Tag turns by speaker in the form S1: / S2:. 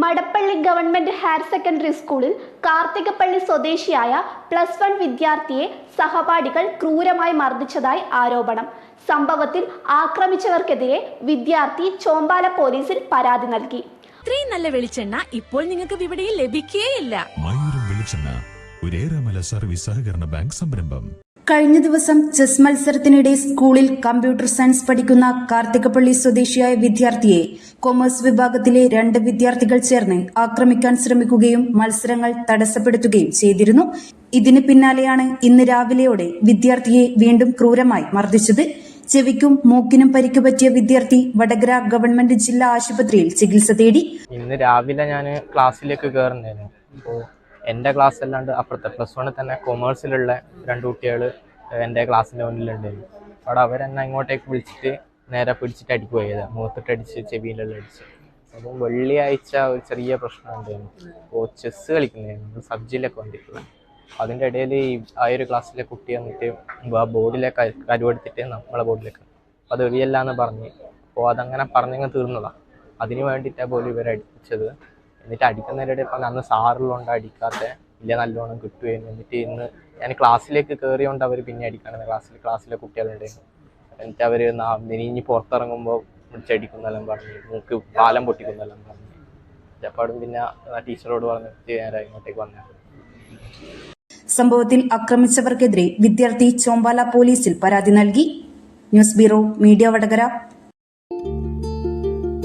S1: Madappally government higher secondary സ്കൂളിൽ കാർത്തികപ്പള്ളി സ്വദേശിയായ plus one വിദ്യാർത്ഥിയെ സഹപാഠികൾ ക്രൂരമായി മർദ്ദിച്ചതായി ആരോപണം. സംഭവത്തിൽ ആക്രമിച്ചവർക്കെതിരെ വിദ്യാർത്ഥി ചോമ്പാല പോലീസിൽ പരാതി നൽകി.
S2: ഇത്രയും നല്ല വെളിച്ചെണ്ണ ഇപ്പോൾ നിങ്ങൾക്ക് വിപണിയിൽ ലഭിക്കുകയില്ല
S3: മയൂരം വെളിച്ചെണ്ണ ഒരേറെമല സർവീസ് സഹകരണ ബാങ്ക് സംരംഭം.
S4: കഴിഞ്ഞ ദിവസം ചെസ് മത്സരത്തിനിടെ സ്കൂളിൽ കമ്പ്യൂട്ടർ സയൻസ് പഠിക്കുന്ന കാർത്തികപ്പള്ളി സ്വദേശിയായ വിദ്യാർത്ഥിയെ കൊമേഴ്സ് വിഭാഗത്തിലെ രണ്ട് വിദ്യാർത്ഥികൾ ചേർന്ന് ആക്രമിക്കാൻ ശ്രമിക്കുകയും മത്സരങ്ങൾ തടസ്സപ്പെടുത്തുകയും ചെയ്തിരുന്നു. ഇതിന് പിന്നാലെയാണ് ഇന്ന് രാവിലെയോടെ വിദ്യാർത്ഥിയെ വീണ്ടും ക്രൂരമായി മർദ്ദിച്ചത്. ചെവിക്കും മൂക്കിനും പരിക്ക് പറ്റിയ വിദ്യാർത്ഥി വടകര ഗവൺമെന്റ് ജില്ലാ ആശുപത്രിയിൽ ചികിത്സ തേടി.
S5: ഇന്ന് രാവിലെ ഞാൻ ക്ലാസ്സിലേക്ക് കയറുന്നതായിരുന്നു എന്റെ ക്ലാസ് അല്ലാണ്ട് അപ്പുറത്തെ പ്ലസ് വണ്ണിൽ തന്നെ കൊമേഴ്സിലുള്ള രണ്ട് കുട്ടികൾ എന്റെ ക്ലാസ്സിന്റെ മുന്നിലുണ്ടായിരുന്നു. അവിടെ അവരെന്നെ ഇങ്ങോട്ടേക്ക് വിളിച്ചിട്ട് നേരെ പിടിച്ചിട്ട് അടിക്കുക പോയത്. മൂത്തിട്ടടിച്ച് ചെവിയിലെല്ലാം അടിച്ച്. അപ്പം വെള്ളിയാഴ്ച ഒരു ചെറിയ പ്രശ്നം ഉണ്ടായിരുന്നു. അപ്പോൾ ചെസ്സ് കളിക്കുന്നതായിരുന്നു നമ്മൾ സബ് ജില്ലൊക്കെ വന്നിട്ടുള്ളത് അതിന്റെ ഇടയിൽ ഈ ആ ഒരു ക്ലാസ്സിലെ കുട്ടി വന്നിട്ട് ആ ബോർഡിലേക്ക് കരുവെടുത്തിട്ട് നമ്മളെ ബോർഡിലേക്ക് അത് എറിയല്ല എന്ന് പറഞ്ഞ്. അപ്പോൾ അതങ്ങനെ പറഞ്ഞങ്ങ് തീർന്നതാണ് അതിന് വേണ്ടിയിട്ടാണ് പോലും ഇവരെ എന്നിട്ട് അടിക്കുന്നതിനിടെ ഇപ്പം അന്ന് സാറുള്ളതുകൊണ്ട് അടിക്കാത്ത ഇല്ല നല്ലോണം കിട്ടുകയും എന്നിട്ട് ഇന്ന് ഞാൻ ക്ലാസ്സിലേക്ക് കയറിയോണ്ട് അവർ പിന്നെ അടിക്കണം. ക്ലാസ്സിൽ ക്ലാസ്സിലെ കുട്ടികളുണ്ടായിരുന്നു. എന്നിട്ട് അവർ ഇനി പുറത്തിറങ്ങുമ്പോൾ വിളിച്ചടിക്കുന്നെല്ലാം പറഞ്ഞു. മൂക്ക് പാലം പൊട്ടിക്കുന്നെല്ലാം പറഞ്ഞു. അപ്പാടും പിന്നെ ടീച്ചറോട് പറഞ്ഞിട്ട് ഞാൻ ഇങ്ങോട്ടേക്ക് വന്നത്
S4: സംഭവത്തിൽ ആക്രമിച്ചവർക്കെതിരെ വിദ്യാർത്ഥി ചോമ്പാല പോലീസിൽ പരാതി നൽകി. News bureau media Vadakara.